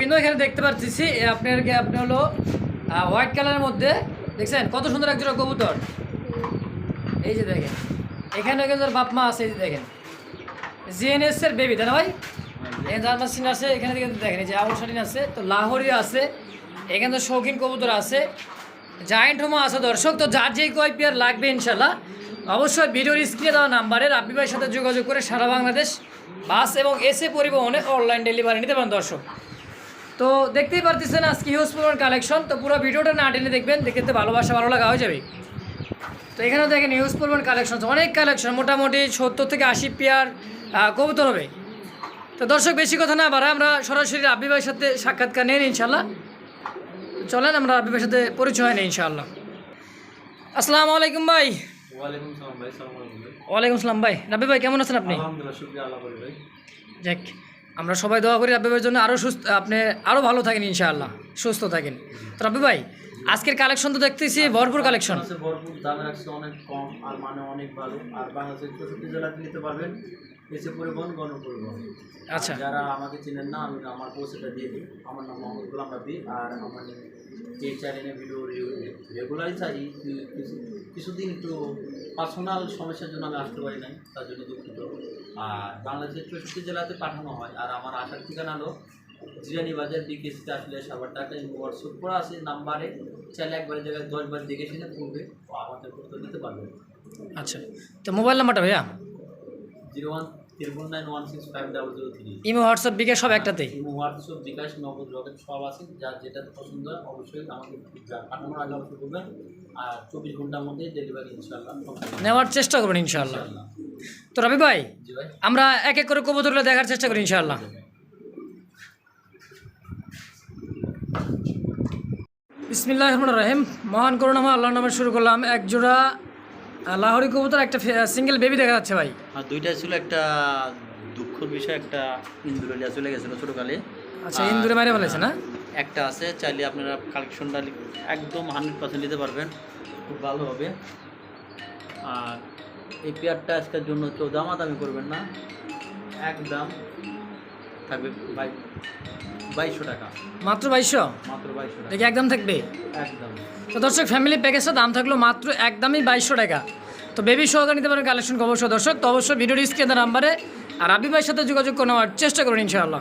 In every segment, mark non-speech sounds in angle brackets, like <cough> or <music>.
বিন্দু এখানে দেখতে পাচ্ছি আপনার কি আপনি হলো হোয়াইট কালারের মধ্যে দেখছেন? কত সুন্দর একজোড়া কবুতর। এই যে দেখেন এখানে কিন্তু বাপ মা আছে এই যে দেখেন। জিএনএস এর বেবি তাই ভাই? এখানে জার্মাসিন আছে এখানে দেখেন এই যে শাটিন আছে তো লাহোরি আছে এখানে তো শৌখিন কবুতর আছে। জায়েন্ট হোমা আছে দর্শক তো যার যেই কয় পেয়ার লাগবে ইনশাল্লাহ অবশ্যই ভিডিওর স্ক্রিনে দেওয়া নাম্বারে রাব্বি ভাইয়ের সাথে যোগাযোগ করে সারা বাংলাদেশ বাস এবং এসে পরিবহনে অনলাইন ডেলিভারি নিতে পারেন দর্শক। তো দেখতেই পারতেছেন আজকে হিউজ পরিমাণ কালেকশন তো পুরো ভিডিওটা না টেনে দেখবেন দেখতে ভালোবাসা ভালো লাগা হয়ে যাবে। তো এখানে দেখেন হিউজ পরিমাণ কালেকশন অনেক কালেকশন মোটামুটি সত্তর থেকে আশি পেয়ার কবুতর হবে। তো দর্শক বেশি কথা না বাড়া আমরা সরাসরি রাব্বি ভাইয়ের সাথে সাক্ষাৎকার নেন ইনশাল্লাহ চলেন আমরা রাব্বি ভাইয়ের সাথে পরিচয় হয় ইনশাআল্লাহ। আসসালামু আলাইকুম ভাই। ওয়ালাইকুম আসসালাম ভাই রাব্বি ভাই কেমন আছেন আপনি? আলহামদুলিল্লাহ শুক্রিয়া আল্লাহ ভাই। যাক আমরা সবাই দোয়া করি রাব্বি ভাইয়ের জন্য আরও সুস্থ আপনি আরও ভালো থাকেন ইনশাআল্লাহ সুস্থ থাকেন। তো রাব্বি ভাই আজকের কালেকশন তো দেখতেছি ভরপুর কালেকশন ভরপুর দামে রাখছে অনেক কম আর মানে অনেক ভালো। আর বাংলাদেশের চৌষট্টি জেলাতে নিতে পারবেন এসে পরিবহন গণ পরিবহন আচ্ছা। যারা আমাকে চেনেন না আমি আমার পৌঁছেটা দিয়ে দিই। আমার নাম মোহাম্মদ গোলাম রাব্বি আর আমার এই চ্যানেলে ভিডিও রেগুলারই কিছু- কিছুদিন একটু পার্সোনাল সমস্যার জন্য আমি আসতে পারি নাই তার জন্য দুঃখিত। আর বাংলাদেশের চৌষট্টি জেলাতে পাঠানো হয়। আর আমার আসার ঠিকানা হলো জিরানি বাজার বিকেসিতে আসলে সাবার টাকা হোয়াটসঅ্যাপ করা আছে। নাম্বারে চাইলে একবারের জায়গায় দশবার দেখে শুনে পড়বে ও আমাদের করতে দিতে পারবে। আচ্ছা। তো মোবাইল নাম্বারটা ভাইয়া? Zero one triple nine one six five double zero three. Imo WhatsApp bKash সব একটাতেই? হোয়াটসঅ্যাপ বিকাশ নগদ রকেট সব আছে। যার যেটা পছন্দ হয় অবশ্যই আমাকে পাঠানোর আগে অবশ্যই করবেন। আর চব্বিশ ঘণ্টার মধ্যে ডেলিভারি ইনশাল্লাহ নেওয়ার চেষ্টা করবেন ইনশাআল্লাহ। ইনশাল্লাহ তো রবি ভাই আমরা এক এক করে কবুতরগুলো দেখার চেষ্টা করি ইনশাআল্লাহ। বিসমিল্লাহ রহমান রহিম। মহান করুণামা আল্লাহ নামে শুরু করলাম। এক জোড়া লাহোরি কবুতর একটা সিঙ্গেল বেবি দেখা যাচ্ছে ভাই। আর দুইটা ছিল একটা দুঃখের বিষয় একটা ইন্দুরেলিয়া চলে গেছিল ছোটোকালে। আচ্ছা ইন্দুরে মারে ফেলেছে না? একটা আছে চাইলে আপনারা কালেকশনটা একদম হান্ড্রেড পার্সেন্ট নিতে পারবেন। খুব ভালো হবে। আর এই পেয়ারটা আজকের জন্য কেউ দামাদামি করবেন না। একদম থাকবে বাই বাইশশো টাকা। মাত্র বাইশশো? মাত্র বাইশশো টাকা। একদম থাকবে? একদম। তো দর্শক ফ্যামিলি প্যাকেজটা দাম থাকল মাত্র একদমই বাইশশো টাকা। তো বেবি সহকারে নিতে পারেন কালেকশন অবশ্যই দর্শক তো অবশ্যই ভিডিওর স্ক্রিনের নাম্বারে আর আবি ভাইয়ের সাথে যোগাযোগ করে নেওয়ার চেষ্টা করুন ইনশাআল্লাহ।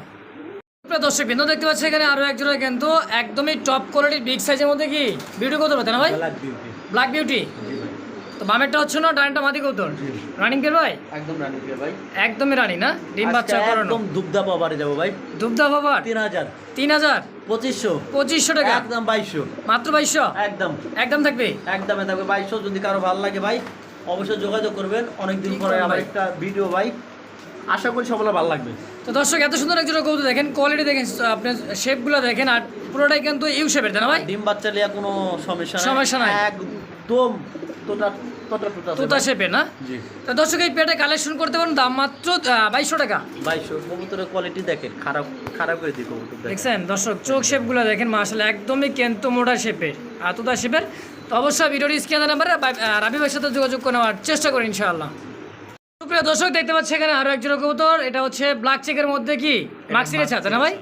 প্রিয় দর্শক বিন্দু দেখতে পাচ্ছি এখানে আরও একজোড়া কিন্তু একদমই টপ কোয়ালিটির বিগ সাইজের মধ্যে কি? ভিডিও কত পাতে না ভাই? ব্ল্যাক বিউটি ব্ল্যাক বিউটি জি ভাই তো বামেরটা হচ্ছে না ডানটা মাদি কৌতর রানিং কে ভাই? একদম রানি পেয়ার ভাই। একদমই রানি না? ডিম বাচ্চা করানো। একদম দুগ্ধা পাবারে যাব ভাই। দুগ্ধা বাবার? তিন হাজার। তিন হাজার? পঁচিশশো। পঁচিশশো টাকা? একদম বাইশশো। মাত্র বাইশশো? একদম। একদম থাকবে? একদমে থাকবে বাইশশো। যদি কারও ভালো লাগে ভাই অবশ্যই যোগাযোগ করবেন। অনেকদিন কি পরে আবার একটা ভিডিও ভাই। আশা করি সকলে ভালো লাগবে। তো দর্শক এত সুন্দর একজন কৌতুক দেখেন কোয়ালিটি দেখেন আপনার শেপগুলো দেখেন আর পুরোটাই কিন্তু ইউ শেপের তাই না ভাই? ডিম বাচ্চা লিয়া কোনো সমস্যা সমস্যা নাই। একদম তোতা না? তো দর্শক এই পেটে কালেকশন করতে পারেন দাম মাত্র বাইশশো টাকা। বাইশশো। কবুতরের কোয়ালিটি দেখেন খারাপ খারাপ করে দিই কবুতর দেখছেন? দর্শক চোখ শেপগুলো দেখেন মাসালে একদমই কেন্ত মোটা শেপের আর তোতা শেপের তো অবশ্যই ভিডিওর স্ক্যানার নাম্বারে রাবি ভাইয়ের সাথে যোগাযোগ করে নেওয়ার চেষ্টা করি ইনশাআল্লাহ। সুপ্রিয় দর্শক দেখতে পাচ্ছি এখানে আরও একজন কবুতর এটা হচ্ছে ব্ল্যাক চেকের মধ্যে কি? মাক্সিরে ছাতা না ভাই?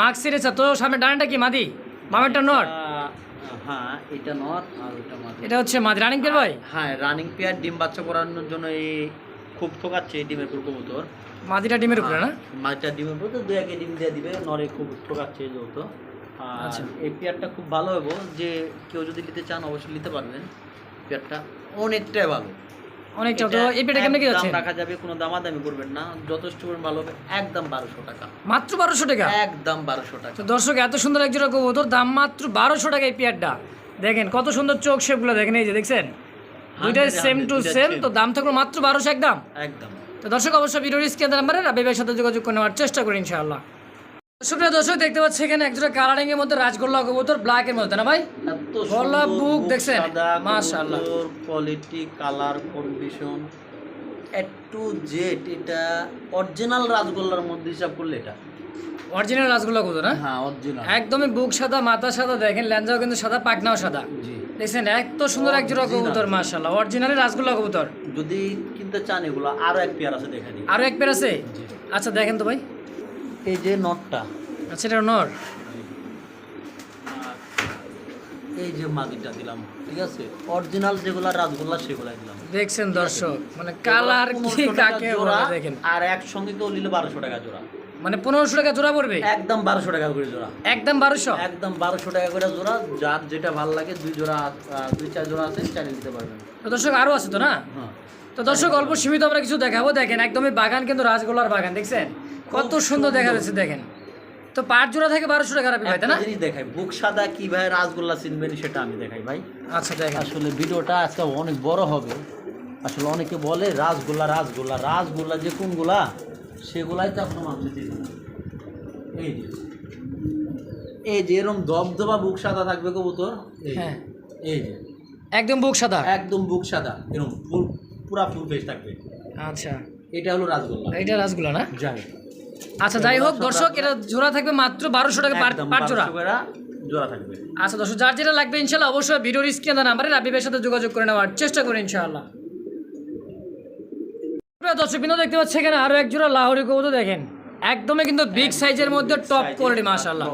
মাক্সিরে ছা তো সামনে ডানটা কি মাদি? মামেরটা নট? হ্যাঁ এটা নর আর ওটা মাদি এটা হচ্ছে মাদি রানিং পেয়ার ভাই হ্যাঁ রানিং পেয়ার ডিম বাচ্চা করানোর জন্য এই খুব ঠোকাচ্ছে এই ডিমের পুরো কবুতর। মাদিটা ডিমের উপরে না? মাছটা ডিমের উপরে তো দু একে ডিম দিয়ে দিবে নরে খুব ঠোকাচ্ছে যেহেতু আর আচ্ছা। এই পেয়ারটা খুব ভালো হব যে কেউ যদি নিতে চান অবশ্যই নিতে পারবেন। পেয়ারটা অনেকটাই ভালো। এই পেটে কেমন কি যাচ্ছে রাখা যাবে কোনো দামাদামি করবেন না। যথেষ্ট পরিমাণ ভালো হবে একদম বারোশো টাকা। মাত্র বারোশো টাকা? একদম বারোশো টাকা। তো দর্শক এত সুন্দর এক জোড়া কবুতর দাম মাত্র বারোশো টাকা এই পেয়ারটা। দেখেন কত সুন্দর চোখ শেপগুলো দেখেন এই যে দেখছেন? দুইটাই সেম টু সেম তো দাম থাকল মাত্র বারোশো একদম। একদম। তো দর্শক অবশ্যই ভিডিওর নাম্বারে রাবি ভাইয়ের সাথে যোগাযোগ করে নেওয়ার চেষ্টা করি ইনশাআল্লাহ। সুপ্রিয় দর্শক দেখতে পাচ্ছি এখানে একজোড়া কালারিং এর মধ্যে রাজগোল্লা কবুতর ব্ল্যাক এর মধ্যে না ভাই? এত গলা, বুক দেখছেন? মাশাআল্লাহ। Quality colour condition A to Z এটা অরিজিনাল রাজগোল্লার মধ্যে হিসাব করলে এটা। অরিজিনাল রাজগোল্লা কবুতর না হ্যাঁ অরিজিনাল একদমই বুক সাদা মাথা সাদা দেখেন ল্যাঞ্জাও কিন্তু সাদা পাকনাও সাদা। জি। দেখছেন এত সুন্দর এক জোড়া। কবুতর মাশাআল্লাহ। অরিজিনালি রাজগোল্লা কবুতর। যদি কিনতে চান এগুলো আরও এক পেয়ার আছে দেখে দিই। আরও এক পেয়ার আছে? আচ্ছা দেখেন তো ভাই। এই যে নটটা। আচ্ছা এটা নর। আর এই যে মাদিটা দিলাম ঠিক আছে? অরিজিনাল যেগুলা রাজগোল্লা সেগুলা দিলাম। দেখছেন দর্শক মানে কালার কি কাকে জোড়া দেখেন। আর একসঙ্গে কেউ নিলে বারোশো টাকা জোড়া। মানে পনেরোশো টাকা জোড়া পড়বে? একদম বারোশো টাকা করে জোড়া। একদম বারোশো? একদম বারোশো টাকা করে জোড়া যার যেটা ভালো লাগে দুই জোড়া দুই চার জোড়া আছে চালিয়ে নিতে পারবেন। তো দর্শক আরও আছে তো না? হ্যাঁ। তো দর্শক অল্প সীমিত আমরা কিছু দেখাবো দেখেন একদমই বাগান কিন্তু রাজগোলার বাগান দেখছেন? কত সুন্দর দেখা। যাচ্ছে দেখেন। তো পাঁচ জোড়া থেকে বারোশো টাকা রাখবে ভাই তাই না? জিনিস দেখাই বুক সাদা কি ভাই রাজগোল্লা চিনবেন সেটা আমি দেখাই ভাই। আচ্ছা দেখ আসলে ভিডিওটা আজকে অনেক বড় হবে। আসলে অনেকে বলে রাজগোল্লা রাজগোল্লা রাজগোল্লা যে কোনগুলা সেগুলাই তো এখনও মানুষ চিনে না। এই যে এই যে এরকম দবদবা বুক সাদা থাকবে কবুতর হ্যাঁ। এই যে। একদম বুক সাদা? একদম বুক সাদা এরকম ফুল পুরা ফুল ফেস থাকবে। আচ্ছা। এটা হলো রাজগোল্লা এটা রাজগোলা না? জানি। আচ্ছা যাই হোক দর্শক এটা জোড়া থাকবে মাত্র বারোশো টাকা পার জোড়া। জোড়া থাকবে। আচ্ছা দর্শক যার যেটা লাগবে ইনশাল্লাহ অবশ্যই ভিডিওর স্ক্রিনে নাম্বারে রাবিবের সাথে যোগাযোগ করে নেওয়ার চেষ্টা করুন ইনশাআল্লাহ দর্শক বিন্দু দেখতে পাচ্ছি এখানে আরও এক জোড়া লাহোরি কবুতর দেখেন। একদমই কিন্তু বিগ সাইজের মধ্যে টপ কোয়ালিটি মাশাআল্লাহ।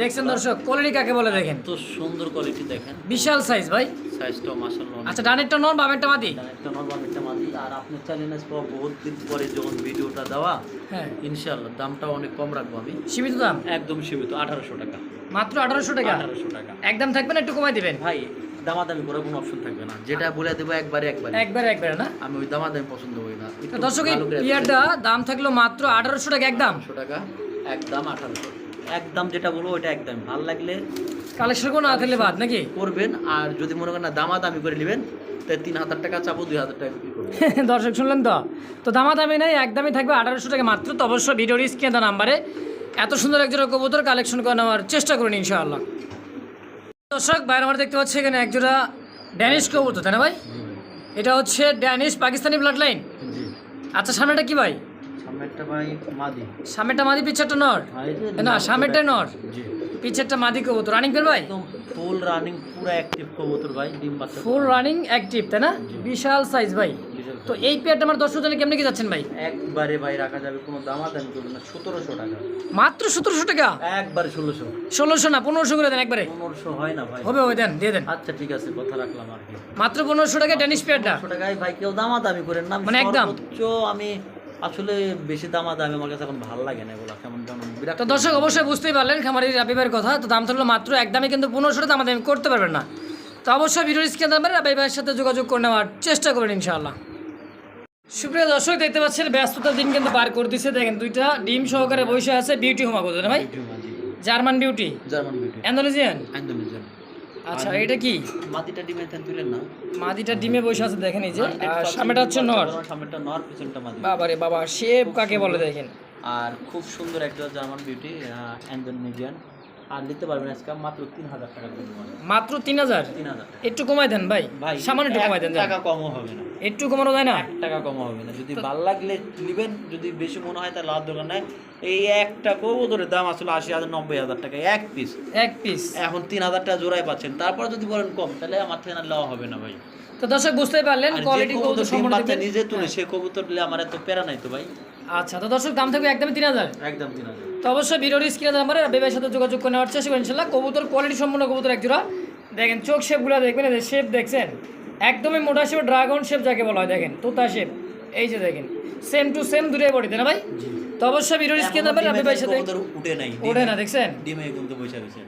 দেখছেন দর্শক কোয়ালিটি কাকে বলে দেখেন? এত সুন্দর কোয়ালিটি দেখেন। বিশাল সাইজ ভাই। সাইজটাও মাশাআল্লাহ আচ্ছা ডানেরটা নন বামেরটা মাদি? একটা নরমাল একটা মাদি। আর আপনার চ্যানেলে বহুত দিন পরে যখন ভিডিওটা দেওয়া হ্যাঁ। ইনশাআল্লাহ দামটা অনেক কম রাখব আমি। সীমিত দাম? একদম সীমিত আঠারোশো টাকা। মাত্র আঠারোশো টাকা? আঠারোশো টাকা। একদম থাকবেন একটু কমাই দিবেন? ভাই দামাদামি করার কোনো অপশন থাকবে না। যেটা বলে দেবো একবারে একবারে। একবারে একবারে না? আমি ওই দামাদামি পছন্দ করি না। দর্শক এই দাম থাকল মাত্র আঠারোশো টাকা একদম। আঠারোশো টাকা একদম আঠারোশো। একদম যেটা বলব ওইটা একদম। ভালো লাগলে কালেকশন কোনো না থাকলে বাদ নাকি? করবেন আর যদি মনে করেন না দামাদামি করে নেবেন তিন হাজার টাকা চাপো দুই হাজার টাকা <laughs> দর্শক শুনলেন তো? তো দামা দামি নেই একদমই থাকবে আঠারোশো টাকা মাত্র। তো অবশ্যই ভিডিওর স্ক্রিনে নাম্বারে এত সুন্দর একজন কবুতর কালেকশন করে নেওয়ার চেষ্টা করুন ইনশাআল্লাহ। দর্শক বাইরে আমরা দেখতে পাচ্ছি এখানে একজোড়া ড্যানিশ কবুতর তাই না ভাই? এটা হচ্ছে ড্যানিশ পাকিস্তানি ব্লাড লাইন আচ্ছা সামনেটা কি ভাই? সামনেরটা মাদি। পিছেরটা নর? না সামনেরটা নর। পিছেরটা মাদি কবুতর। রানিং ভাই? ফুল রানিং পুরো অ্যাক্টিভ কবুতর ভাই ডিম বাচ্চা। ফুল রানিং অ্যাক্টিভ তাই না? বিশাল সাইজ ভাই। তো এই পেয়ারটা আমার দর্শক জনে কেমনে কি যাচ্ছেন ভাই? একবারে ভাই রাখা যাবে কোনো দামাদামি করবে না সতেরোশো টাকা। মাত্র সতেরোশো টাকা? একবারে ষোলোশো। ষোলোশো না পনেরোশো করে দেন একবারে। পনেরোশো হয় না ভাই। হবে হবে দেন দিয়ে দেন। আচ্ছা ঠিক আছে কথা রাখলাম আর কি। মাত্র পনেরোশো টাকা ড্যানিশ পেয়ারটা? টাকায় ভাই কেউ দামাদামি করেন না মানে একদম? আমি আসলে বেশি দামাদামি আমার কাছে এখন ভালো লাগে না এগুলো কেমন কেমন তো দর্শক অবশ্যই বুঝতেই পারলেন খামারি রাবিবার কথা তো দাম থাকল মাত্র একদমই কিন্তু পনেরোশো টাকা দাম করতে পারবেন না। তো অবশ্যই ভিডিও স্ক্রিন নাম্বারে রাবিবার সাথে যোগাযোগ করে নেওয়ার চেষ্টা করবেন ইনশাআল্লাহ। সুপ্রিয় দর্শক দেখতে পাচ্ছেন ব্যস্ততার দিন কিন্তু পার করে দিচ্ছে দেখেন দুইটা ডিম সহকারে বসে আছে বিউটি হোমা করতে না ভাই German beauty? German beauty. Andalusian Indonesian আচ্ছা এটা কি? মাটিটা ডিমে তুলেন না? মাদিটা ডিমে বসে আছে দেখেন এই যে। সামনেটা হচ্ছে নর। সামনেটা নর পিছনটা মাদি বাবারে বাবা শেপ কাকে বলে দেখেন? আর খুব সুন্দর একটা জার্মান বিউটি ইন্দোনেশিয়ান আর নিতে পারবেন আজকে মাত্র তিন হাজার জন্য মাত্র তিন হাজার? তিন হাজার একটু কমাই দেন ভাই। ভাই সামান্য একটু কমাই দেন টাকা কমও হবে না। একটু কমানো যায় না? এক টাকা কমও হবে না। যদি ভালো লাগলে নেবেন যদি বেশি মনে হয় তাহলে আর দোকান নাই। এই একটা কবুতরের দাম আসলে আশি হাজার নব্বই হাজার টাকা এক পিস এক পিস এখন তিন হাজার টাকা জোড়ায় পাচ্ছেন। তারপর যদি বলেন কম তাহলে আমার থেকে নেওয়া হবে না ভাই। তো দর্শক বুঝতে পারলেন কোয়ালিটি কবুতর। নিজে তুলে সে কবুতর নিলে আমার এত প্যারা নাই তো ভাই। আচ্ছা তো দর্শক দাম থাকবে একদমই তিন হাজার। একদম তিন হাজার। তো অবশ্যই ভিডিওর স্ক্রিনে নাম্বারে বেবের সাথে যোগাযোগ করে নেওয়ার চেষ্টা করবেন ইনশাল্লাহ। কবুতর কোয়ালিটি সম্পূর্ণ কবুতর একজোড়া দেখেন চোখ শেপগুলো দেখবেন এই যে শেপ দেখছেন? একদমই মোটা শেপ ড্রাগন শেপ যাকে বলা হয় দেখেন তোতা শেপ এই যে দেখেন সেম টু সেম দূরে বডিতে না ভাই? তো অবশ্যই ভিডিওর স্ক্রিনে নাম্বারে এখনও বেবের সাথে কবুতর উঠে নাই ওঠে না দেখছেন? ডিমে কিন্তু বসে রয়েছে।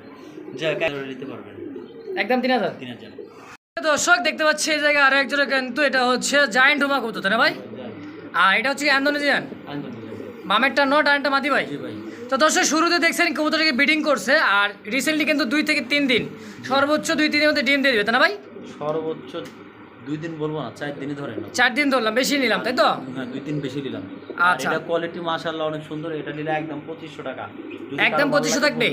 যা ক্যালোরি নিতে পারবেন। একদম তিন হাজার। তিন হাজার। দর্শক দেখতে পাচ্ছি এই জায়গায় আরও একজোড়া কিন্তু এটা হচ্ছে জায়েন্ট হুমা কবুতর না ভাই? আর এটা হচ্ছে অ্যান্ডোনেজিয়ান মামেরটা নট আর একটা মাদি ভাই। তো দর্শক শুরুতে দেখছেন কবুতরকে ব্রিডিং করছে আর রিসেন্টলি কিন্তু দুই থেকে তিন দিন সর্বোচ্চ দুই তিনের মধ্যে ডিম দিয়ে দেবে তাই না ভাই? সর্বোচ্চ দুই দিন বলব না চার দিনই ধরে না চার দিন ধরলাম বেশি নিলাম তাই তো? হ্যাঁ দুই দিন বেশি নিলাম। আচ্ছা। এটা কোয়ালিটি মাশাআল্লাহ অনেক সুন্দর এটা নিলে একদম পঁচিশশো টাকা। একদম 2500 থাকবে?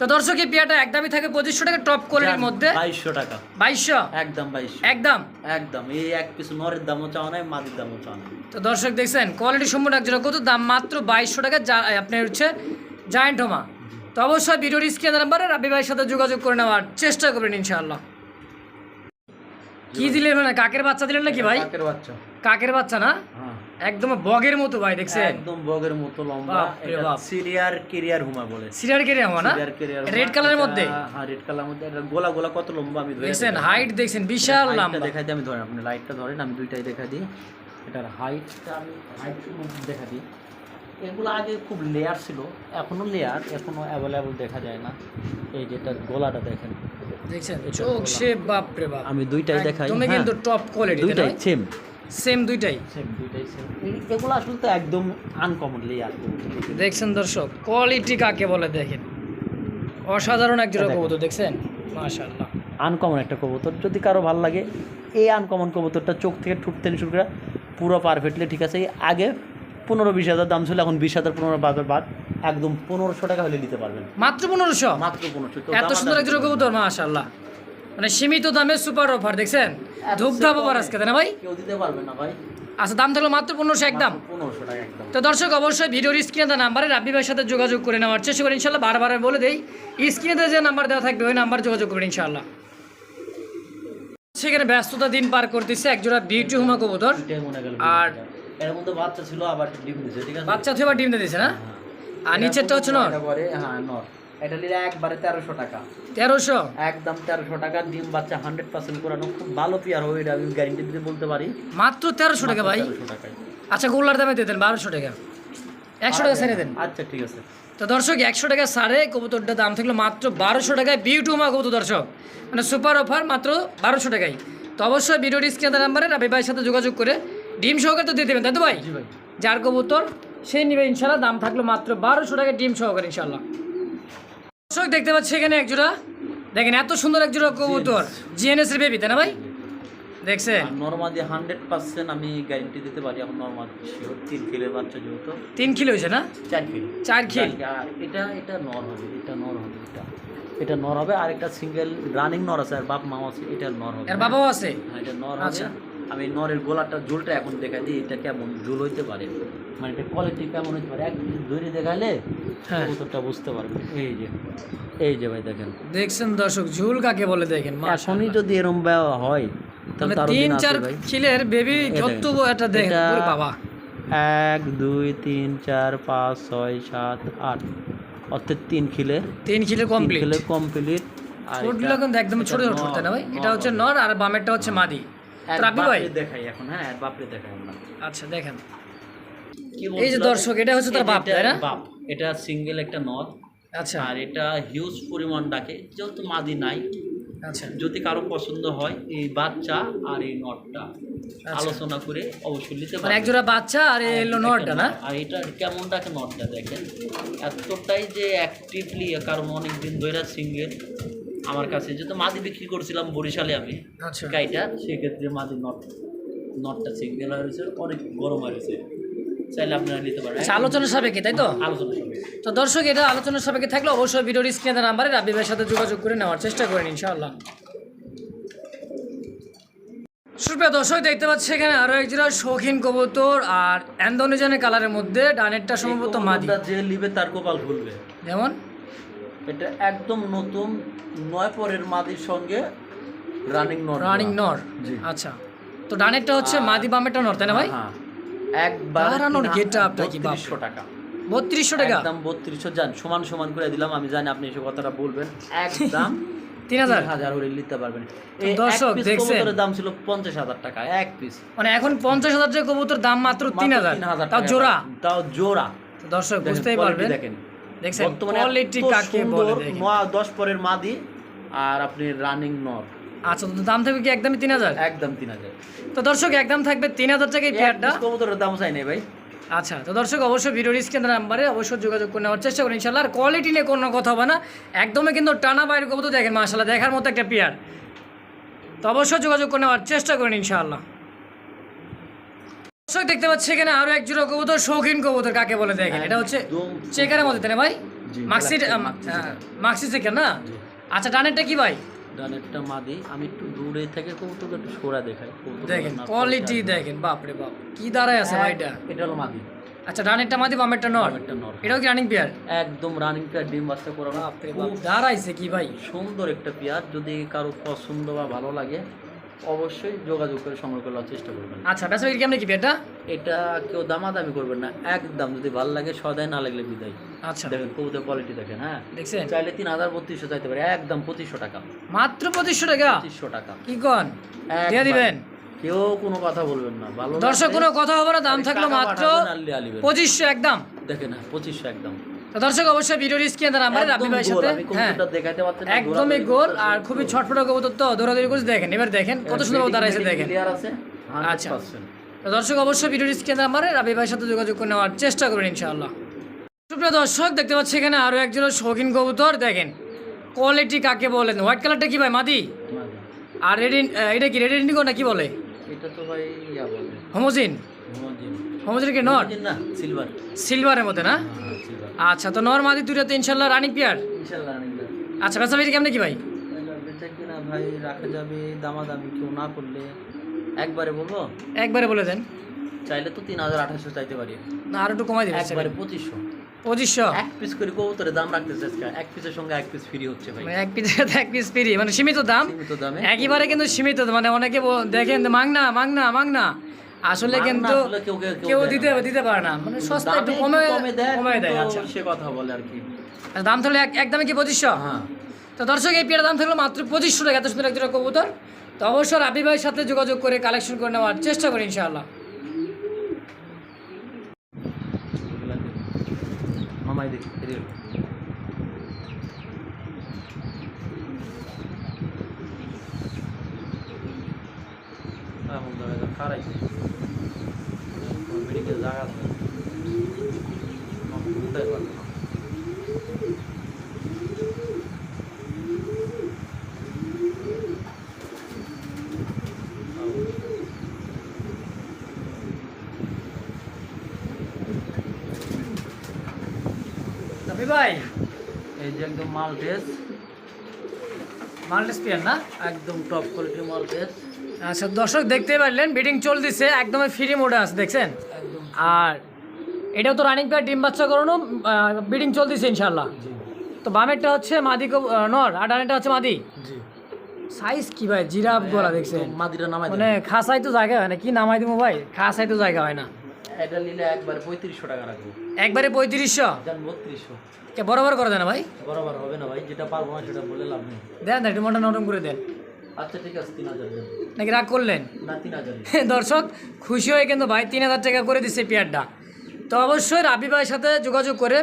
তো দর্শক এই পেয়ারটা একদমই থাকে পঁচিশশো টাকা টপ কোয়ালিটির মধ্যে। বাইশশো টাকা। বাইশশো? একদম বাইশশো। একদম? একদম এই এক পিস নরের দামও চাওয়া নাই মাদির দামও চাওয়া নাই। তো দর্শক দেখছেন কোয়ালিটি সম্পূর্ণ একজোড়া কত দাম মাত্র বাইশশো টাকা যা আপনার হচ্ছে জায়েন্ট হোমা তো অবশ্যই ভিডিওর স্ক্রিন নাম্বারে রাবি ভাইয়ের সাথে যোগাযোগ করে নেওয়ার চেষ্টা করবেন ইনশাআল্লাহ। কি দিলেন মানে কাকের বাচ্চা দিলেন নাকি ভাই? কাকের বাচ্চা। কাকের বাচ্চা না? হ্যাঁ। একদম বগের মতো ভাই দেখছেন? একদম বগের মতো লম্বা। এটা সিরিয়ার কেরিয়ার হুমা বলে। সিরিয়ার কেটে আমার না? কেরিয়ার রেড কালারের মধ্যে? হ্যাঁ রেড কালারের মধ্যে। এটা গোলা গোলা কত লম্বা আমি ধরে দেখছেন হাইট দেখছেন বিশাল লম্বা। দেখাই দিই আমি ধরেন আপনি লাইটটা ধরেন আমি দুইটাই দেখা দিই। এটার হাইটটা আমি হাইট দেখা দিই। এগুলো আগে খুব লেয়ার ছিল এখনও লেয়ার এখনও অ্যাভেলেবল দেখা যায় না। এই যেটা গলাটা দেখেন। দেখছেন চোখ। সে বাপ রে বাপ। আমি দুইটাই দেখাই তুমি হ্যাঁ, কিন্তু টপ কোয়ালিটি দুইটাই সেম সেম দুইটাই। সেম দুইটাই সেম এগুলো আসলে তো একদম আনকমন লেয়ার দেখছেন দর্শক কোয়ালিটি কাকে বলে দেখেন? অসাধারণ এক জোড়া দেখেন। কবুতর দেখছেন? মাশাআল্লাহ। আনকমন একটা কবুতর। যদি কারও ভালো লাগে এই আনকমন কবুতরটা চোখ থেকে ঠুট থেকে শুরু করে পুরো পারফেক্টলি ঠিক আছে। আগে পনেরো বিশ হাজার দাম ছিল এখন বিশ হাজার পনেরো বাজার বাদ। একদম পনেরোশো টাকা হলে নিতে পারবেন। মাত্র পনেরোশো? মাত্র পনেরোশো। এত সুন্দর এক জোড়া কবুতর মাশাআল্লাহ। মানে সীমিত দামে সুপার অফার দেখছেন? ধূপ ধাপ অফার আজকে তাই না ভাই? কেউ দিতে পারবে না ভাই। আচ্ছা দাম থাকল মাত্র পনেরোশো একদম। তো দর্শক অবশ্যই ভিডিওর স্ক্রিনে দেওয়া নাম্বারে রাব্বি ভাইয়ের সাথে যোগাযোগ করে নেওয়ার চেষ্টা করি ইনশাল্লাহ বারবার বলে দেই স্ক্রিনে যে নাম্বার দেওয়া থাকবে ওই নাম্বার যোগাযোগ করবেন ইনশাল্লাহ সেখানে ব্যস্ততা দিন পার করতেছে একজোড়া বিউটি হুমা কবুতর। আর- এর মধ্যে বাচ্চা ছিল আবার ডিম দিছে ঠিক আছে? বাচ্চা থেকে ডিম দিয়ে দিছে না? আর নিচেরটা হচ্ছে নর? হ্যাঁ নর। এটা নিলে একবারে তেরোশো টাকা। তেরোশো? একদম তেরোশো টাকা ডিম বাচ্চা হান্ড্রেড পার্সেন্ট করানো খুব ভালো পেয়ার হবে এটা আমি গ্যারেন্টি দিতে বলতে পারি। মাত্র তেরোশো টাকা ভাই? আচ্ছা গোল্লার দামে দিয়ে দেন বারোশো টাকা। একশো টাকা ছেড়ে দেন। আচ্ছা ঠিক আছে। তো দর্শক একশো টাকা সারে দাম থাকল মাত্র বারোশো টাকায়। বিউটি হুমা কবুতর দর্শক। মানে সুপার অফার মাত্র বারোশো টাকায়। তো অবশ্যই ভিডিওর স্ক্রিনে নাম্বারে রাবি ভাইয়ের সাথে যোগাযোগ করে ডিম সহকারে তো দিয়ে দেবেন তাই তো ভাই? ভাই। যার কবুতর সেই নিবে ইনশাল্লাহ দাম থাকল মাত্র বারোশো টাকা ডিম সহকারে ইনশাল্লাহ দর্শক দেখতে পাচ্ছি এখানে একজোড়া দেখেন এত সুন্দর একজোড়া কবুতর। জিএনএস এর বেবি তাই না ভাই? দেখছেন আর নর্মাদি হান্ড্রেড পার্সেন্ট আমি গ্যারেন্টি দিতে পারি এখন নর্মাল শিওর তিন কিলোর বাচ্চা যেহেতু। তিন কিলো হয়েছে না? চার কিলো। চার খিল আর এটা এটা নর হবে এটা নর হবে এটা। এটা নর হবে আর একটা সিঙ্গেল রানিং নর আছে আর বাপ মা আছে এটা নর হবে। বাবাও আছে? হ্যাঁ এটা নর আচ্ছা। আমি নরের গোলাটা ঝোলটা এখন দেখাই দিই এটা কেমন ঝোল হইতে পারে? মানে এটা কোয়ালিটি কেমন হইতে পারে? এক ধরে দেখালে হ্যাঁ। বুঝতে পারবে। এই যে এই যে ভাই দেখেন। দেখছেন দর্শক ঝুল কাকে বলে দেখেন? এখনই। যদি এরম হয় তাহলে মানে তিন চার খিলের বেবি যত। একটা দেখেন এটা- বাবা। এক দুই তিন চার পাঁচ ছয় সাত আট। অর্থাৎ তিন খিলে। তিন খিলের কমপ্লিট কমপ্লিট আর কিন্তু একদম ছোট ছোট না ভাই? এটা হচ্ছে নর আর বামেরটা হচ্ছে মাদি। ভাই দেখাই এখন হ্যাঁ এক বাপরে দেখাই আমরা। আচ্ছা দেখেন। এই যে দর্শক এটা হচ্ছে তার বাপ এটা তাই না? বাপ এটা সিঙ্গেল একটা নদ। আচ্ছা। আর এটা হিউজ পরিমাণ ডাকে যেহেতু মাদি নাই। আচ্ছা। যদি কারও পছন্দ হয় এই বাচ্চা আর এই নটটা আলোচনা করে অবশ্যই নিতে মানে পারবেন। এক জোড়া বাচ্চা আর না? আর এটা কেমন ডাকে নটটা দেখেন? এতটাই যে অ্যাক্টিভলি কারণ অনেক দিন ধরে সিঙ্গেল আমার কাছে। যেহেতু মাদি বিক্রি করছিলাম বরিশালে আমি আচ্ছা। গাইটা সেক্ষেত্রে মাদি নট নটটা সিঙ্গেল হয়েছে অনেক গরম হয়েছে। চাইলে আপনারা নিতে পারেন। আচ্ছা আলোচনা সাপেক্ষে তাই তো? আলোচনা সঙ্গে তো দর্শক এটা আলোচনার সাপেক্ষে থাকলে অবশ্যই ভিডিওর স্ক্রিনে নাম্বারে রাব্বি ভাইয়ের সাথে যোগাযোগ করে নেওয়ার চেষ্টা করেন ইনশাআল্লাহ। সুপ্রিয় দর্শক দেখতে পাচ্ছি এখানে আরও এক জোড়া শৌখিন কবুতর আর অ্যান্ডোনিজনের কালারের মধ্যে ডানেরটা সম্ভবত মাদি। যে নিবে তার কপাল খুলবে। যেমন? এটা একদম নতুন নয় পরের মাদির সঙ্গে রানিং নট রানিং নর জি। আচ্ছা। তো ডানেরটা হচ্ছে মাদি বামেরটা নর তাই না ভাই? হ্যাঁ একবার দাঁড়ানোর get-upটা কি বাপ। বত্রিশশো টাকা। বত্রিশশো টাকা? একদম বত্রিশশো। যান সমান সমান করে দিলাম আমি জানি আপনি এসে কথাটা বলবেন। <laughs> একদম তিন হাজার? হাজার হলে নিতে পারবেন। এই দর্শক, দেখছেন? কবুতরের দাম ছিল পঞ্চাশ হাজার টাকা এক পিস মানে এখন পঞ্চাশ হাজার টাকা কবুতর দাম মাত্র তিন হাজার। তাও জোড়া? তাও জোড়া। দর্শক বুঝতেই পারবেন। দেখেন। দেখছেন কোয়ালিটি কাকে বলে সুন্দর দেখেন। নয় দশ পরের মাদি আর আপনি রানিং নর। আচ্ছা তো দাম থাকবে কি একদমই তিন হাজার? একদম তিন হাজার। তো দর্শক একদম থাকবে তিন হাজার টাকা এই পেয়ারটা কবুতরের দাম চাই নাই ভাই। আচ্ছা তো দর্শক অবশ্যই ভিডিওর স্ক্রিন নাম্বারে অবশ্যই যোগাযোগ করে নেওয়ার চেষ্টা করুন ইনশাল্লাহ আর কোয়ালিটি নিয়ে কোনো কথা হবে না। একদমই কিন্তু টানা বাইরে কবুতর দেখেন মাশাল্লাহ দেখার মতো একটা পেয়ার তো অবশ্যই যোগাযোগ করে নেওয়ার চেষ্টা করুন ইনশাআল্লাহ। দর্শক দেখতে পাচ্ছি এখানে আরও এক জোড়া কবুতর শৌখিন কবুতর কাকে বলে দেখেন এটা হচ্ছে চেকারের মধ্যে তাই না ভাই? Maxi checker. না? আচ্ছা ডানেরটা কি ভাই? ডানেরটা মাদি। আমি একটু দূরে থেকে কবুতরকে একটু সোরা দেখাই। দেখেন কোয়ালিটি দেখেন বাপরে বাপ কি দাঁড়ায় আছে ভাই এটা? এটা হলো মাদি। আচ্ছা ডানেরটা মাদি বামেরটা নর? এটাও কি রানিং পেয়ার একদম রানিং পেয়ার ডিম বাচ্চা করানো। দাঁড়াইছে কি ভাই? সুন্দর একটা পেয়ার যদি কারও পছন্দ বা ভালো লাগে অবশ্যই যোগাযোগ করে সংগ্রহ করার চেষ্টা করবেন। আচ্ছা বেচা বিক্রি কেমন কি পেয়ারটা এটা? কেউ দামাদামি করবেন না একদম যদি ভালো লাগে সদাই না লাগলে বিদায়। আচ্ছা। দেখেন কবুতর কোয়ালিটি দেখেন হ্যাঁ? দেখছেন? চাইলে তিন হাজার বত্রিশশো চাইতে পারে একদম পঁচিশশো টাকা। মাত্র পঁচিশশো টাকা? পঁচিশশো টাকা। কি কন? দিয়ে দিবেন? কেউ কোনো কথা বলবেন না ভালো দর্শক কোনো কথা হবে না দাম থাকল মাত্র। পঁচিশশো একদম। দেখেন হ্যাঁ পঁচিশশো একদম। তো দর্শক অবশ্যই ভিডিওর স্ক্রিনে তার রাব্বি একদম ভাইয়ের সাথে হ্যাঁ একদমই গোল আর খুবই ছটফট কবুতর তো দৌড়াদৌড়ি করে দেখেন এবার দেখেন কত সুন্দর দাঁড়াইছে দেখেন। আচ্ছা। তো দর্শক অবশ্যই ভিডিওর স্ক্রিনে নাম্বারে রাবি ভাইয়ের সাথে যোগাযোগ করে নেওয়ার চেষ্টা করবেন ইনশাআল্লাহ। সুপ্রিয় দর্শক দেখতে পাচ্ছি এখানে আরও একজন শৌখিন কবুতর দেখেন কোয়ালিটি কাকে বলেন হোয়াইট কালারটা কি ভাই মাদি? আর রেড এটা কি রেড ইন্ডিগো না কি বলে? এটা তো ভাই ইয়া বলে। হোমোজিন হোমোজিন হোমোজিন কি নট না সিলভার সিলভারের মধ্যে না? সিলভার আচ্ছা তো নর মাদি দুটো তো ইনশাল্লাহ রানিং পিয়ার ইনশাআল্লাহ আনিলা আচ্ছা বেচা বিক্রি কেমন কি ভাই? বেচা কিনা ভাই রাখা যাবে দামাদামি কেউ না করলে। একবারে বলব? একবারে বলে দেন। চাইলে তো তিন হাজার আঠাশশো চাইতে পারি। না আর একটু কমাই দিবেন একবারে পঁচিশশো। পঁচিশশো? এক পিস করে কবুতরের দাম রাখতেছে আজকে। এক পিসের সঙ্গে এক পিস ফ্রি হচ্ছে ভাই। মানে এক পিস এক পিস ফ্রি মানে সীমিত দাম। সীমিত দামে। একেবারে কিন্তু সীমিত মানে অনেকে দেখেন মাংনা মাংনা মাংনা। আসলে কিন্তু কেউ দিতে দিতে পারে না। মানে সস্তা একটু কমে কমে দেয় আচ্ছা। সে কথা বলে আর কি। আর দাম তাহলে এক একদমই কি পঁচিশশো? হ্যাঁ। তো দর্শক এই পেয়ারের দাম থাকল মাত্র পঁচিশশো টাকা এত সুন্দর একটা কবুতর। তো অবশ্যই রাবি ভাইয়ের সাথে যোগাযোগ করে কালেকশন করে নেওয়ার চেষ্টা করি ইনশাআল্লাহ। মামাই দেখি এমন ধরে খারাইছে মেডিকেল জায়গা আছে উঠতে পারবে ভাই এই যে একদম মাল ড্রেস মাল্টিস পেয়ার না একদম টপ কোয়ালিটির মাল ড্রেস আচ্ছা দর্শক দেখতে পারলেন বিডিং চলতেছে একদমই ফ্রি মোডে আছে দেখছেন? আর এটাও তো রানিং পেয়ার ডিম বাচ্চা করানো বিডিং চলতেছে ইনশাল্লাহ তো বামেরটা হচ্ছে মাদি নর আর ডানেরটা হচ্ছে মাদি। সাইজ কি ভাই? জিরাফ গলা দেখছেন? মাদিরা নামাই মানে খাসাই তো জায়গা হয় না কি নামাই দিব ভাই? খাসাই তো জায়গা হয় না। এটা নিলে একবারে পঁয়ত্রিশশো টাকা রাখব। একবারে পঁয়ত্রিশশো? যান বত্রিশশো। কে বরাবর করে দেন ভাই? বরাবর হবে না ভাই যেটা পারব না সেটা বলে লাভ নেই। দেন একটু মোটা নরম করে দেন। আচ্ছা ঠিক আছে তিন হাজার নাকি রাগ করলেন? না তিন হাজার <laughs> দর্শক খুশি হয়ে কিন্তু ভাই তিন হাজার টাকা করে দিচ্ছে পেয়ারটা। তো অবশ্যই রাবি ভাইয়ের সাথে যোগাযোগ করে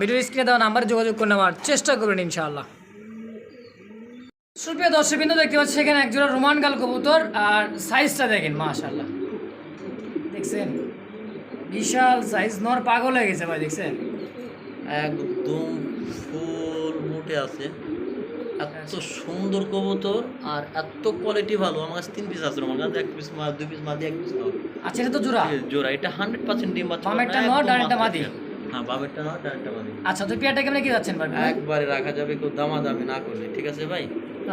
ভিডিও স্ক্রিনে দেওয়া নাম্বারে যোগাযোগ করে নেওয়ার চেষ্টা করবেন ইনশাআল্লাহ। সুপ্রিয় দর্শক বিন্দু দেখতে পাচ্ছি এখানে একজোড়া রোমান গাল কবুতর আর সাইজটা দেখেন মাশাল্লাহ দেখছেন? বিশাল সাইজ নর পাগল হয়ে গেছে ভাই দেখছেন? একদম ফুল মুটে আছে। এত সুন্দর কবুতর আর এত কোয়ালিটি ভালো। আমার কাছে তিন পিস আছে আমার কাছে এক পিস মা দুই পিস মাদি এক পিস আচ্ছা এটা তো জোড়া? জোড়া এটা হান্ড্রেড পার্সেন্ট ডিম বাচ্চা। বামেরটা করবে, নর, ডানেরটা মাদি। হ্যাঁ বামেরটা নয় ডানেরটা মাদি। আচ্ছা তো পেয়ারটা কেমন কি যাচ্ছেন ভাই? একবারে রাখা যাবে কেউ দামাদামি না করলে ঠিক আছে ভাই?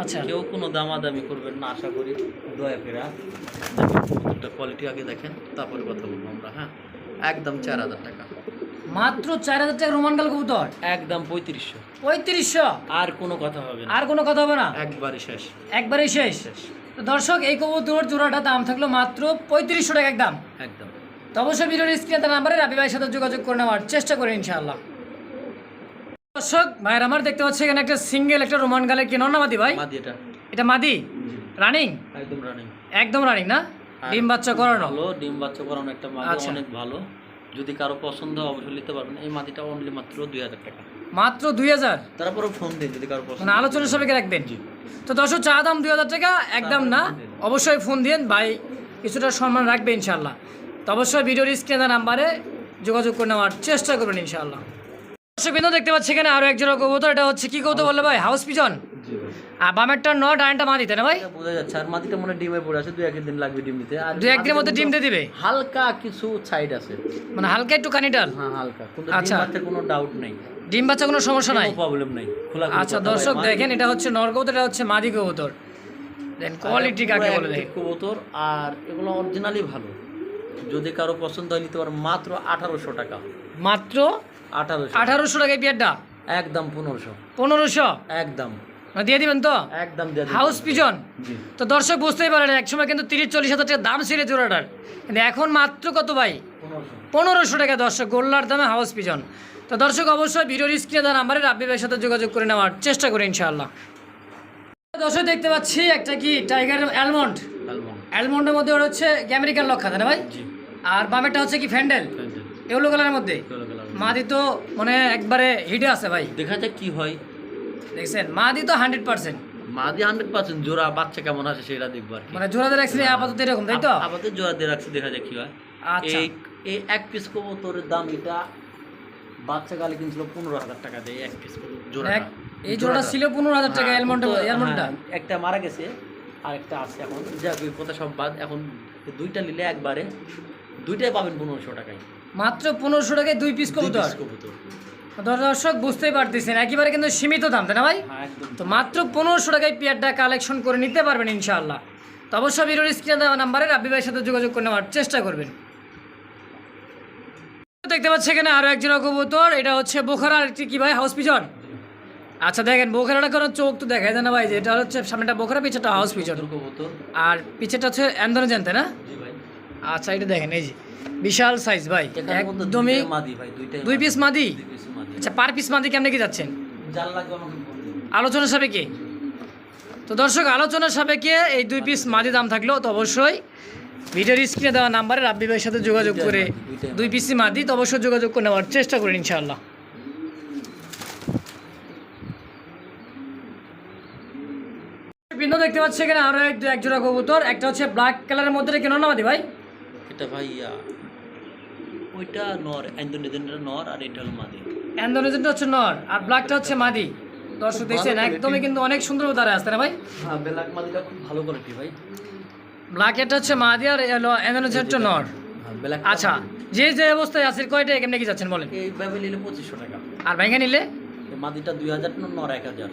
আচ্ছা। কেউ কোনো দামাদামি করবেন না আশা করি। দয়া করে। কবুতরটা কোয়ালিটি আগে দেখেন তারপরে কথা বলব আমরা হ্যাঁ? একদম চার হাজার টাকা। মাত্র চার হাজার টাকা রোমান গাল কবুতর? একদম পঁয়ত্রিশশো। পঁয়ত্রিশশো? আর কোনো কথা হবে না। আর কোনো কথা হবে না? একবারে শেষ। একবারেই শেষ? দর্শক এই কবুতর জোড়াটা দাম থাকল মাত্র পঁয়ত্রিশশো টাকা একদম। একদম। তো অবশ্যই ভিডিওর স্ক্রিনে তার নাম্বারে রাবি ভাইয়ের সাথে যোগাযোগ করে নেওয়ার চেষ্টা করি ইনশাআল্লাহ। দর্শক ভাইয়ের আমার দেখতে পাচ্ছি এখানে একটা সিঙ্গেল একটা রোমান গালের কি নন্নামাদি ভাই? মাদি এটা। এটা মাদি? রানিং? একদম রানিং। একদম রানিং না? ডিম বাচ্চা করানো? ডিম বাচ্চা করানো একটা মাদি আচ্ছা। অনেক ভালো। যদি কারও পছন্দ হয় অবশ্যই নিতে পারবেন এই মাদিটা অনলি মাত্র দুই হাজার টাকা। মাত্র দুই হাজার? তারপরে ফোন দিন যদি কারও পছন্দ মানে আলোচনা সাপেক্ষে রাখবেন। জি। তো দর্শক চা দাম দুই হাজার টাকা একদম না? অবশ্যই ফোন দিন। ভাই কিছুটা সম্মান রাখবে ইনশাল্লাহ তো অবশ্যই ভিডিওর স্ক্রিনে নাম্বারে যোগাযোগ করে নেওয়ার চেষ্টা করবেন ইনশাল্লাহ দর্শক বিন্দু দেখতে পাচ্ছি এখানে আরও একজোড়া কবুতর। এটা হচ্ছে কি কবুতর বললে ভাই? হাউস পিজন আর বামেরটা নট ডানটা মা দিতে না ভাই? বোঝা যাচ্ছে আর মাদিটা মনে ডিমে পড়ে আছে দুই একদিন লাগবে ডিম দিতে। আর দু একদিনের মধ্যে ডিম দিয়ে দিবে? হালকা কিছু সাইড আছে। মানে হালকা একটু কানিটাল হ্যাঁ হালকা। আচ্ছা। কোনো ডাউট নেই। ডিম বাচ্চা কোনো সমস্যা নাই? প্রবলেম নাই। খোলা আচ্ছা দর্শক দেখেন এটা হচ্ছে নর এটা হচ্ছে মাদি কবুতর। দেন কোয়ালিটি কাকে বলে দেখেন। কবুতর আর এগুলো অরিজিনালি ভালো। যদি কারও পছন্দ হয় নিতে পারো মাত্র আঠারোশো টাকা। মাত্র আঠারোশো। আঠারোশো টাকা পেয়ারটা? একদম পনেরোশো। পনেরোশো? একদম। দিয়ে দিবেন তো? একদম হাউস পিজন তো দর্শক বুঝতেই পারেন একসময় কিন্তু তিরিশ চল্লিশ হাজার টাকা দাম ছিল জোড়াটার। কিন্তু এখন মাত্র কত ভাই? পনেরোশো। টাকা দর্শক গোল্লার দামে হাউস পিজন তো দর্শক অবশ্যই ভিডিওর স্ক্রিনে দেওয়া নাম্বারে রাব্বি ভাইয়ের সাথে যোগাযোগ করে নেওয়ার চেষ্টা করি ইনশাআল্লাহ। দর্শক দেখতে পাচ্ছি একটা কি? টাইগার অ্যালমন্ড অ্যালমন্ড অ্যালমন্ডের মধ্যে ওটা হচ্ছে আমেরিকান লক্ষা তাই না ভাই? আর বামেরটা হচ্ছে কি ফ্যান্ডেল এগুলো কালারের মধ্যে? মাদি তো মানে একবারে হিটে আছে ভাই। দেখা যাক কি হয়? দেখছেন মাদি তো হান্ড্রেড পার্সেন্ট মাদি হান্ড্রেড পার্সেন্ট জোড়া বাচ্চা কেমন আছে সেটা দেখব আর কি। মানে জোড়াদের অ্যাক্সিডেন্ট আপাতত এরকম তাই তো? আমাদের জোড়া দিয়ে রাখছি দেখা কি হয়। আচ্ছা। এই এই এক পিস কবুতরের দাম এটা বাচ্চা কালে কিনছিল পনেরো হাজার টাকা দিয়ে এক পিস জোড়া এক- এই জোড়াটা ছিল পনেরো হাজার টাকা অ্যালমন্ডের অ্যালমন্ডটা একটা মারা গেছে আর একটা আছে এখন। যাক ওই কথা সব বাদ এখন দুইটা নিলে একবারে দুইটাই পাবেন পনেরোশো টাকায়। মাত্র পনেরোশো টাকায় দুই পিস দুই কবুতর? piece কবুতর। দর্শক বুঝতেই পারতেছেন একেবারে কিন্তু সীমিত দাম তাই না ভাই? হ্যাঁ তো মাত্র পনেরোশো টাকায় পেয়ারটা কালেকশন করে নিতে পারবেন ইনশাআল্লাহ। তো অবশ্যই ভিডিওর স্ক্রিনে দেওয়া নাম্বারে রাব্বি ভাইয়ের সাথে যোগাযোগ করে নেওয়ার চেষ্টা করবেন। দেখতে পাচ্ছি এখানে আরও একজন কবুতর এটা হচ্ছে বোখারার একটি কি ভাই? হাউস পিজন আচ্ছা দেখেন বোখারাটা কোনো চোখ তো দেখায় যায় না ভাই যে এটা হচ্ছে সামনেটা বোখারা পিছেটা হাউস পিজন কবুতর। আর পিছেটা হচ্ছে অ্যান্ডোনেজেন তাই না? আচ্ছা এটা দেখেন এই যে। বিশাল সাইজ ভাই একদমই দুই পিস মাদি। আচ্ছা পার পিস মাদি কেমনে কি যাচ্ছেন। আলোচনা সাপেক্ষে? তো দর্শক আলোচনা সাপেক্ষে এই দুই পিস মাদি দাম থাকল তো অবশ্যই ভিডিওর স্ক্রিনে দেওয়া নাম্বারে রাব্বি ভাইয়ের সাথে যোগাযোগ করে দুই পিসি মাদি তো অবশ্যই যোগাযোগ করে নেওয়ার চেষ্টা করেন ইনশাআল্লাহ। ভিন্ন দেখতে পাচ্ছি এখানে আরও এক জোড়া কবুতর একটা হচ্ছে ব্ল্যাক কালারের মধ্যে কেন না মাদি ভাই? এটা ভাই ইয়া, ওইটা নর ইন্দোনেশিয়ানটা নর আর এটা হলো মাদি। অ্যান্ডোনেজেনটা হচ্ছে নর আর ব্ল্যাকটা হচ্ছে মাদি। দর্শক দেখছেন একদমই কিন্তু অনেক সুন্দর দাঁড়ায় আসছে না ভাই? হ্যাঁ ব্ল্যাক মাদিটা খুব ভালো কোয়ালিটি ভাই। ব্ল্যাকেরটা হচ্ছে মাদি আর অ্যান্ডোনেজেন নর। হ্যাঁ আচ্ছা যে যে অবস্থায় আছে কয়টা কেমনে কি যাচ্ছেন বলেন? এইভাবে নিলে পঁচিশশো টাকা। আর ভেঙে নিলে? মাদিটা দুই হাজার নর এক হাজার।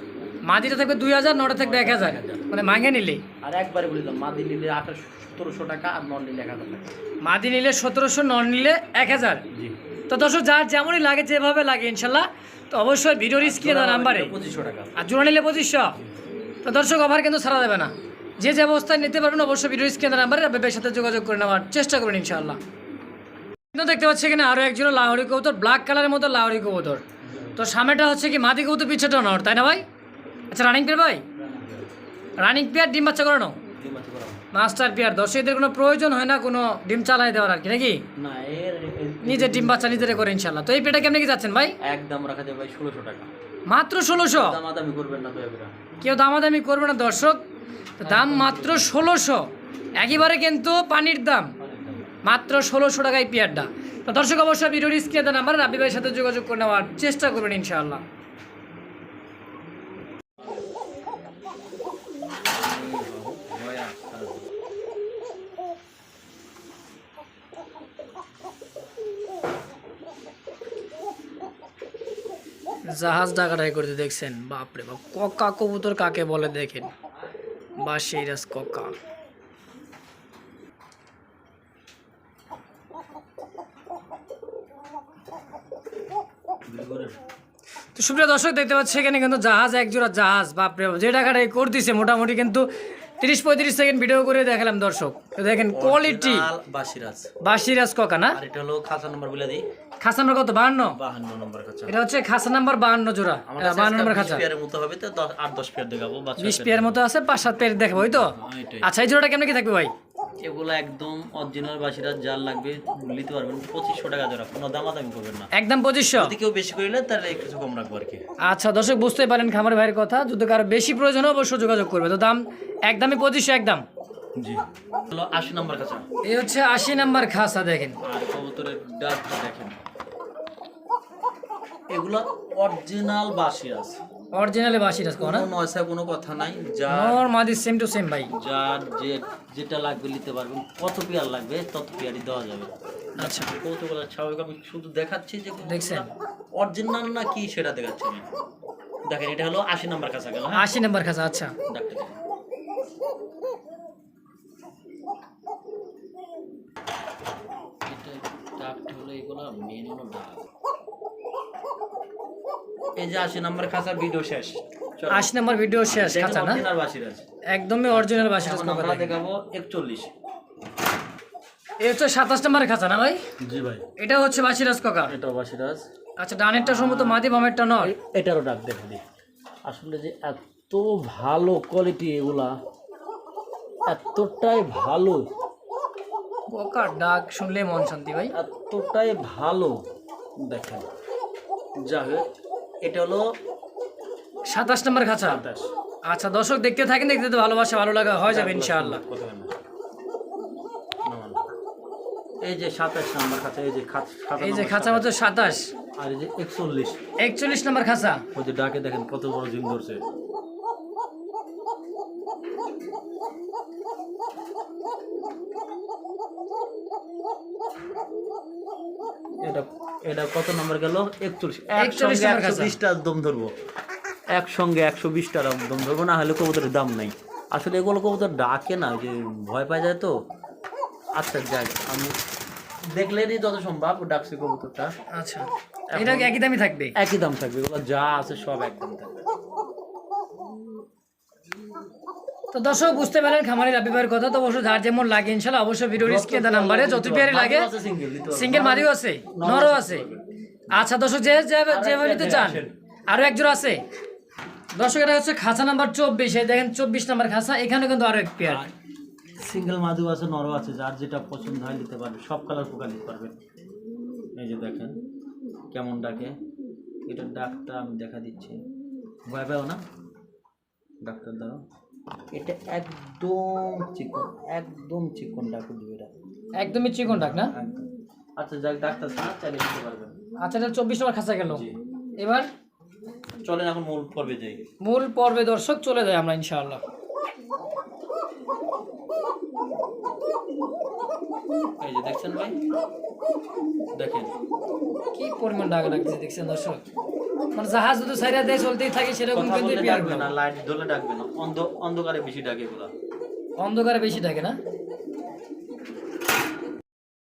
মাদিটা থাকবে দুই হাজার নটা থাকবে এক হাজার। মানে মাঙে নিলে। আর একবারে বলে দিলাম মাদি নিলে সতেরোশো টাকা আর নর নিলে এক হাজার টাকা। মাদি নিলে সতেরোশো নন নিলে এক হাজার। তো দর্শক যার যেমনই লাগে যেভাবে লাগে ইনশাল্লাহ তো অবশ্যই ভিডিওর স্ক্রিনে দেওয়া নাম্বারে। পঁচিশশো টাকা। আর জোড়া নিলে পঁচিশশো। তো দর্শক অফার কিন্তু ছাড়া দেবে না। যে যে অবস্থায় নিতে পারবেন অবশ্যই ভিডিওর স্ক্রিনে দেওয়া নাম্বারে বেবের সাথে যোগাযোগ করে নেওয়ার চেষ্টা করুন ইনশাল্লাহ। কিন্তু দেখতে পাচ্ছি এখানে আরও একজন লাহরি কবুতর ব্ল্যাক কালারের মতো লাহরি কবুতর। তো সামনেটা হচ্ছে কি মাদি কবুতর পিছেটা নর তাই না ভাই? আচ্ছা রানিং পেয়ার ভাই? রানিং পেয়ার ডিম বাচ্চা করানো? মাস্টার পেয়ার দর্শকদের কোনো প্রয়োজন হয় না কোনো ডিম চালাই দেওয়ার আর কি নাকি? না এর এর- নিজের ডিম বাচ্চা নিজেরা করে ইনশাল্লাহ তো এই পেটা কেমনে কি যাচ্ছেন ভাই? একদম রাখা যাবে ভাই ষোলোশো টাকা। মাত্র ষোলোশো? দামাদামি করবেন না কেউ দামাদামি করবে না দর্শক। দাম মাত্র ষোলোশো। একেবারে কিন্তু পানির দাম। মাত্র ষোলোশো টাকায় পেয়ারটা। তো দর্শক অবশ্যই ভিডিওর স্ক্রিনে নাম্বার রাবি ভাইয়ের সাথে যোগাযোগ করে নেওয়ার চেষ্টা করবেন ইনশাআল্লাহ। জাহাজ ডাকাটাই করতে দেখছেন? বাপরে বাপ ককা কবুতর কাকে বলে দেখেন? বা সেইরাজ ককা। তো সুপ্রিয় দর্শক দেখতে পাচ্ছি এখানে কিন্তু জাহাজ একজোড়া জাহাজ। বাপরে বাপ, যে টাকাটা করতেছে মোটামুটি কিন্তু তিরিশ পঁয়ত্রিশ সেকেন্ড ভিডিও করে দেখালাম দর্শক। দেখেন কোয়ালিটি বাসিরাজ। বা না? আর এটা হলো খাসা নম্বর বলে দিই। খাসা নম্বর কত? নম্বর খাঁচা। এটা হচ্ছে খাসা নাম্বার বাহান্ন জোড়া। নম্বর খাঁচা। পেয়ারের মতো হবে তো পেয়ার দেখাবো মতো আছে পেয়ার দেখাবো ওই তো? হ্যাঁ, আচ্ছা এই জোড়াটা কেমন কি থাকবে ভাই? এগুলো একদম অরিজিনাল বাসিরাজ যার লাগবে নিতে পারবেন। পঁচিশশো টাকা জোড়া কোনো দামাদামি করবেন না। একদম পঁচিশশো? যদি কেউ বেশি করিলে তাহলে একটু কম রাখব আর কি। আচ্ছা দর্শক বুঝতে পারেন খামার ভাইয়ের কথা। যদি কারও বেশি প্রয়োজন হয় অবশ্যই যোগাযোগ করবে। তো দাম একদমই পঁচিশশো একদম। জি। হলো আশি নম্বর খাঁচা। এই হচ্ছে আশি নাম্বার খাসা দেখেন। আর কবুতরের ডাক দেখেন। এগুলো অরিজিনাল বাসিরাজ অরিজিনালি বাসি রাস কোনো নয়সা কোনো কথা নাই। যা নর মাদি সেম টু সেম ভাই। যার যে যেটা লাগবে নিতে পারবেন কত পেয়ার লাগবে তত পেয়ারই দেওয়া যাবে। আচ্ছা। কৌতুকগুলো স্বাভাবিক আমি শুধু দেখাচ্ছি যে দেখছেন? অরিজিনাল না কি সেটা দেখাচ্ছি আমি। দেখেন এটা হলো আশি নাম্বার কাছা গেল হ্যাঁ? আশি নাম্বার খাসা আচ্ছা। ডাক্তার এটা ডাকটা হলো এগুলো মেন হলো ডাক। এই যে আশি নম্বর খাঁচার ভিডিও শেষ। আশি নম্বর ভিডিও শেষ খাঁচা না? একদমই অরিজিনাল কোকা আমরা দেখাবো একচল্লিশ। এই হচ্ছে সাতাশ নম্বরের খাঁচা না ভাই? জি ভাই। এটা হচ্ছে বাসিরাজ কোকা এটাও বাসিরাজ আচ্ছা ডানেরটা সম্ভবত মাদি বামেরটা নর। এটারও ডাক দেখা দিই। আসলে যে এত ভালো কোয়ালিটি এগুলা এতটাই ভালো। কোকার ডাক শুনলে মন শান্তি ভাই। এতটাই ভালো। দেখেন যা হোক এটা হলো সাতাশ নম্বর খাঁচা। আচ্ছা দর্শক দেখতে থাকেন দেখতে তো ভালোবাসা ভালো লাগা হয়ে যাবে ইনশাআল্লাহ। এই যে সাতাশ নাম্বার খাঁচা এই যে খাঁচা এই যে খাঁচা হচ্ছে সাতাশ। আর এই যে একচল্লিশ। একচল্লিশ নম্বর খাঁচা। ওই যে ডাকে দেখেন কত বড় জিম ধরছে। এটা কত নম্বর গেল? একচল্লিশ। 41 একসঙ্গে একশো কাঁচা। বিশটা দম ধরবো। একসঙ্গে একশো বিশটা দম ধরবো না হলে কবুতরের দাম নাই। আসলে এগুলো কবুতর ডাকে না যে ভয় পায় যায় তো। আচ্ছা যাক আমি দেখলেনই যত সম্ভব ডাকছে কবুতরটা। আচ্ছা। এটা একই দামই থাকবে? একই দাম থাকবে এগুলো যা আছে সব একদম থাকবে। তো দর্শক বুঝতে পারলেন খামারের রাবিবার কথা তো অবশ্যই যার যেমন লাগে ইনশাল্লাহ অবশ্যই ভিডিওর স্ক্রিনে দেওয়া নাম্বারে যত পেয়ারে লাগে সিঙ্গেল মাদিও আছে নরও আছে। আচ্ছা দর্শক যে যে নিতে চান আরও একজন আছে। দর্শক এটা হচ্ছে খাঁচা নাম্বার চব্বিশ এই দেখেন চব্বিশ নাম্বার খাঁচা এখানে কিন্তু আরও এক পেয়ার। সিঙ্গেল মাদু আছে নরও আছে যার যেটা পছন্দ হয় নিতে পারবে। সব কালার পোকা নিতে পারবে। এই যে দেখেন কেমন ডাকে। এটার ডাকটা আমি দেখা দিচ্ছি। ভয় পাও না? ডাক্তার দ্বারা এটা একদম চিকন একদম চিকন ডাক্তার দিবে এটা। একদমই চিকন ডাক না? আচ্ছা যাক ডাক্তার ছাড়া চালিয়ে নিতে পারবেন। আচ্ছা এটা চব্বিশ নম্বর খাঁচা গেল। এবার? চলেন এখন মূল পর্বে যাই। মূল পর্বে দর্শক চলে যায় আমরা ইনশাআল্লাহ। এই যে দেখছেন ভাই? দেখেন কি পরিমাণ ডাক লাগছে দেখছেন দর্শক? মানে জাহাজ যদি সাইরা দেয় চলতেই থাকে সেরকম কিন্তু ডাকবে না লাইট ধরলে ডাকবে না অন্ধ অন্ধকারে বেশি ডাকে এগুলা। অন্ধকারে বেশি ডাকে না?